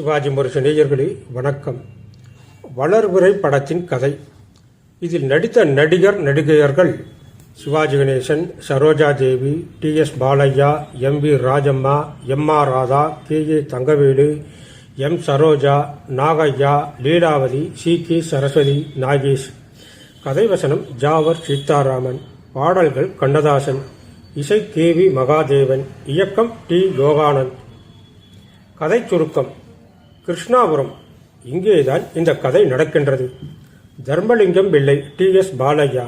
சிவாஜி முரசு நேயர்களே வணக்கம். வளர்வுரை படத்தின் கதை. இதில் நடித்த நடிகர் நடிகையர்கள் Sivaji Ganesan Saroja Devi T S Balaiah M V Rajamma M R Radha K A Thangavelu M Saroja Nagaiah Leelavathi C K Saraswathi Nagesh. கதைவசனம் Javar Seetharaman பாடல்கள் கண்ணதாசன். இசை கே வி மகாதேவன். இயக்கம் டி. யோகானந்த் கதை சுருக்கம். கிருஷ்ணாபுரம். இங்கேதான் இந்த கதை நடக்கின்றது. தர்மலிங்கம் பிள்ளை டி. எஸ். பாலையா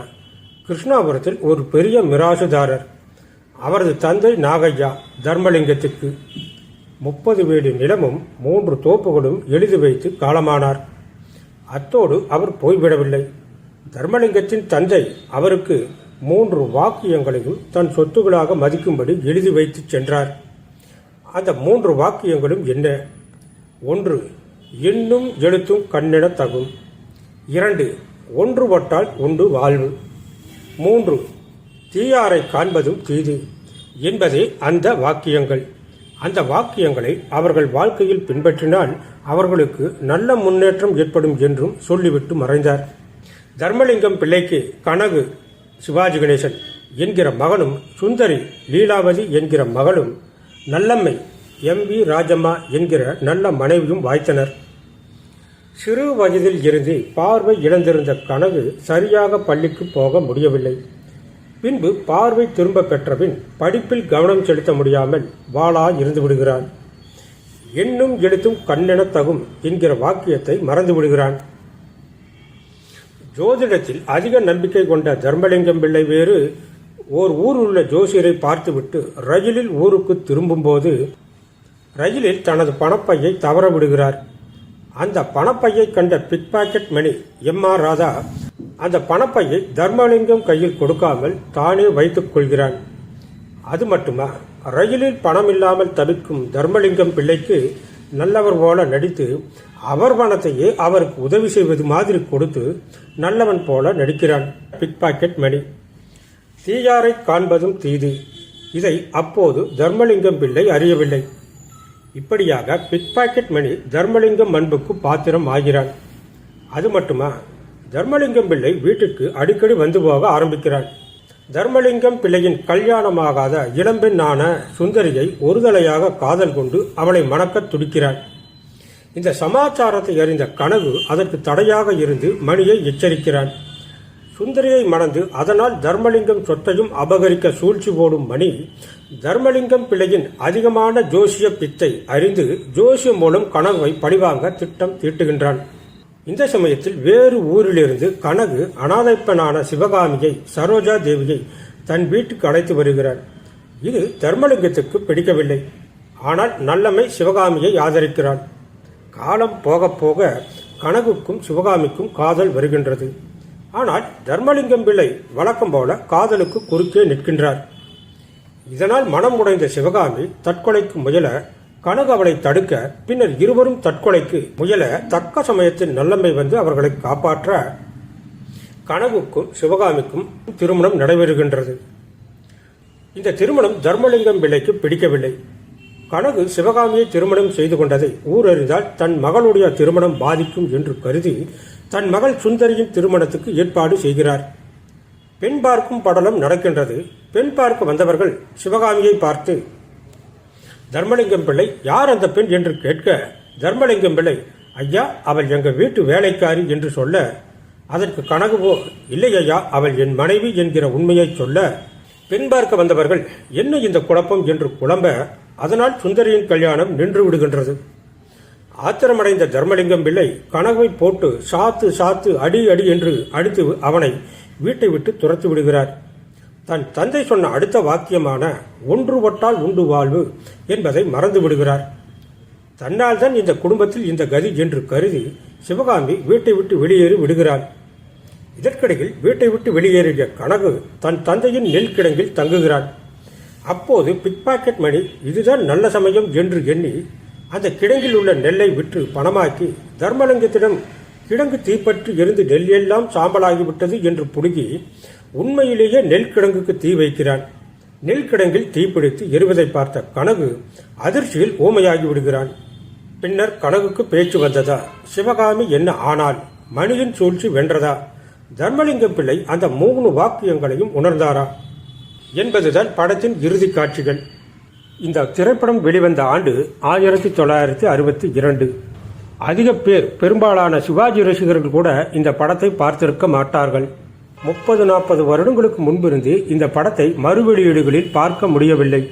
கிருஷ்ணாபுரத்தில் ஒரு பெரிய மிராசுதாரர். அவரது தந்தை நாகையா தர்மலிங்கத்துக்கு முப்பது வேலி நிலமும் மூன்று தோப்புகளும் எழுதி வைத்து காலமானார். அத்தோடு அவர் போய்விடவில்லை. தர்மலிங்கத்தின் தந்தை அவருக்கு மூன்று வாக்கியங்களையும் தன் சொத்துகளாக மதிக்கும்படி எழுதி வைத்துச் சென்றார். அந்த மூன்று வாக்கியங்களும் என்ன? ஒன்று எண்ணும் எழுத்தும் கண்ணிட தகும். இரண்டு ஒன்றுபட்டால் உண்டு வாழ்வு. மூன்று தீயாரை காண்பதும் தீது என்பதே அந்த வாக்கியங்கள். அந்த வாக்கியங்களை அவர்கள் வாழ்க்கையில் பின்பற்றினால் அவர்களுக்கு நல்ல முன்னேற்றம் ஏற்படும் என்றும் சொல்லிவிட்டு மறைந்தார். தர்மலிங்கம் பிள்ளைக்கு கனகு சிவாஜி கணேசன் என்கிற மகனும் சுந்தரி லீலாவதி என்கிற மகளும் நல்லம்மை எம் வி ராஜம்மா என்கிற நல்ல மனைவியும் வாய்த்தனர். சிறு வயதில் இருந்து பார்வை இழந்திருந்த கனவு சரியாக பள்ளிக்கு போக முடியவில்லை. பின்பு பார்வை திரும்ப பெற்றபின் படிப்பில் கவனம் செலுத்த முடியாமல் வாளா இருந்து விடுகிறான். எண்ணும் எழுத்தும் கண்ணென தகும் என்கிற வாக்கியத்தை மறந்து விடுகிறான். ஜோதிடத்தில் அதிக நம்பிக்கை கொண்ட தர்மலிங்கம் பிள்ளை வேறு ஓர் ஊர் உள்ள ஜோசியரை பார்த்துவிட்டு ரயிலில் ஊருக்கு திரும்பும்போது ரயிலில் தனது பணப்பையை தவற விடுகிறார். அந்த பணப்பையை கண்ட pick pocket Mani M R Radha அந்த பணப்பையை தர்மலிங்கம் கையில் கொடுக்காமல் தானே வைத்துக் கொள்கிறான். அது மட்டுமா? ரயிலில் பணம் இல்லாமல் தவிக்கும் தர்மலிங்கம் பிள்ளைக்கு நல்லவர் போல நடித்து அவர் பணத்தையே அவருக்கு உதவி செய்வது மாதிரி கொடுத்து நல்லவன் போல நடிக்கிறான் பிக் பாக்கெட் மணி. தீயாரை காண்பதும் தீது. இதை அப்போது தர்மலிங்கம் பிள்ளை அறியவில்லை. இப்படியாக பிக் பாக்கெட் மணி தர்மலிங்கம் அன்புக்கு பாத்திரம் ஆகிறான் அது மட்டுமா? தர்மலிங்கம் பிள்ளை வீட்டுக்கு அடிக்கடி வந்து போக ஆரம்பிக்கிறான் தர்மலிங்கம் பிள்ளையின் கல்யாணமாகாத இளம்பெண்ணான சுந்தரியை ஒருதலையாக காதல் கொண்டு அவளை மணக்கத் துடிக்கிறான் இந்த சமாச்சாரத்தை அறிந்த கனவு அதற்கு தடையாக இருந்து மணியை எச்சரிக்கிறான் சுந்தரியை மணந்து அதனால் தர்மலிங்கம் சொத்தையும் அபகரிக்க சூழ்ச்சி போடும் மணி தர்மலிங்கம் பிள்ளையின் அதிகமான ஜோசிய பித்தை அறிந்து ஜோசியம் மூலம் கனவை பழிவாங்க திட்டம் தீட்டுகின்றான். இந்த சமயத்தில் வேறு ஊரிலிருந்து கனகு அனாதைப்பனான சிவகாமியை சரோஜா தேவியை தன் வீட்டுக்கு அழைத்து வருகிறார். இது தர்மலிங்கத்துக்கு பிடிக்கவில்லை. ஆனால் நல்லமை சிவகாமியை ஆதரிக்கிறான். காலம் போக போக கனகுக்கும் சிவகாமிக்கும் காதல் வருகின்றது. ஆனால் தர்மலிங்கம் பிள்ளை வழக்கம் போல காதலுக்கு குறுக்கே நிற்கின்றார். இதனால் மனம் உடைந்த சிவகாமி தற்கொலைக்கு முயல கனகு அவளை தடுக்க பின்னர் இருவரும் தற்கொலைக்கு முயல தக்க சமயத்தில் நல்லம்மை வந்து அவர்களை காப்பாற்ற கனகுக்கும் சிவகாமிக்கும் திருமணம் நடைபெறுகின்றது. இந்த திருமணம் தர்மலிங்கம் பிள்ளைக்கு பிடிக்கவில்லை. கனகு சிவகாமியை திருமணம் செய்து கொண்டதை ஊரறிந்தால் தன் மகளுடைய திருமணம் பாதிக்கும் என்று கருதி தன் மகள் சுந்தரியின் திருமணத்துக்கு ஏற்பாடு செய்கிறார். பெண் பார்க்கும் படலம் நடக்கின்றது. பெண் பார்க்க வந்தவர்கள் சிவகாமியை பார்த்து தர்மலிங்கம் பிள்ளை யார் அந்த பெண் என்று கேட்க தர்மலிங்கம் பிள்ளை ஐயா அவள் எங்கள் வீட்டு வேலைக்காரி என்று சொல்ல அதற்கு கனகுவோ இல்லை ஐயா அவள் என் மனைவி என்கிற உண்மையை சொல்ல பெண் பார்க்க வந்தவர்கள் என்ன இந்த குழப்பம் என்று குழம்ப அதனால் சுந்தரியின் கல்யாணம் நின்று விடுகின்றது. ஆத்திரமடைந்த தர்மலிங்கம் பிள்ளை கனவை போட்டு சாத்து சாத்து அடி அடி என்று அடித்து அவனை வீட்டை விட்டு துரத்து விடுகிறார். தன் தந்தை சொன்ன அடுத்த வாக்கியமான ஒன்றுபட்டால் உண்டு வாழ்வு என்பதை மறந்து விடுகிறார். தன்னால் தான் இந்த குடும்பத்தில் இந்த கதி என்று கருதி சிவகாமி வீட்டை விட்டு வெளியேறி விடுகிறாள். இதற்கிடையில் வீட்டை விட்டு வெளியேறிய கனகு தன் தந்தையின் நெல் கிடங்கில் தங்குகிறாள். அப்போது பிக் பாக்கெட் மணி இதுதான் நல்ல சமயம் என்று எண்ணி அந்த கிடங்கில் உள்ள நெல்லை விற்று பணமாக்கி தர்மலிங்கத்திடம் கிடங்கு தீப்பற்றி எரிந்து நெல் எல்லாம் சாம்பலாகிவிட்டது என்று புடுங்கி உண்மையிலேயே நெல் கிடங்குக்கு தீ வைக்கிறான். நெல் கிடங்கில் தீப்பிடித்து எரிவதை பார்த்த கனகு அதிர்ச்சியில் ஊமையாகி விடுகிறான். பின்னர் கனகுக்கு பேச்சு வந்ததா? சிவகாமி என்ன ஆனால்? மணியின் சூழ்ச்சி வென்றதா? தர்மலிங்கம் பிள்ளை அந்த மூணு வாக்கியங்களையும் உணர்ந்தாரா? என்பதுதான் படத்தின் இறுதி காட்சிகள். இந்த திரைப்படம் வெளிவந்த ஆண்டு ஆயிரத்தி தொள்ளாயிரத்தி அறுபத்தி இரண்டு. அதிக பேர் பெரும்பாலான சிவாஜி ரசிகர்கள் கூட இந்த படத்தை பார்த்திருக்க மாட்டார்கள். முப்பது நாற்பது வருடங்களுக்கு முன்பிருந்து இந்த படத்தை மறுவெளியீடுகளில் பார்க்க முடியவில்லை.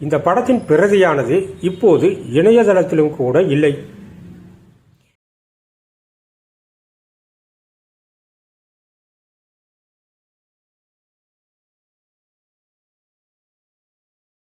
இந்த படத்தின் பிரதியானது இப்போது இணையதளத்திலும் கூட இல்லை.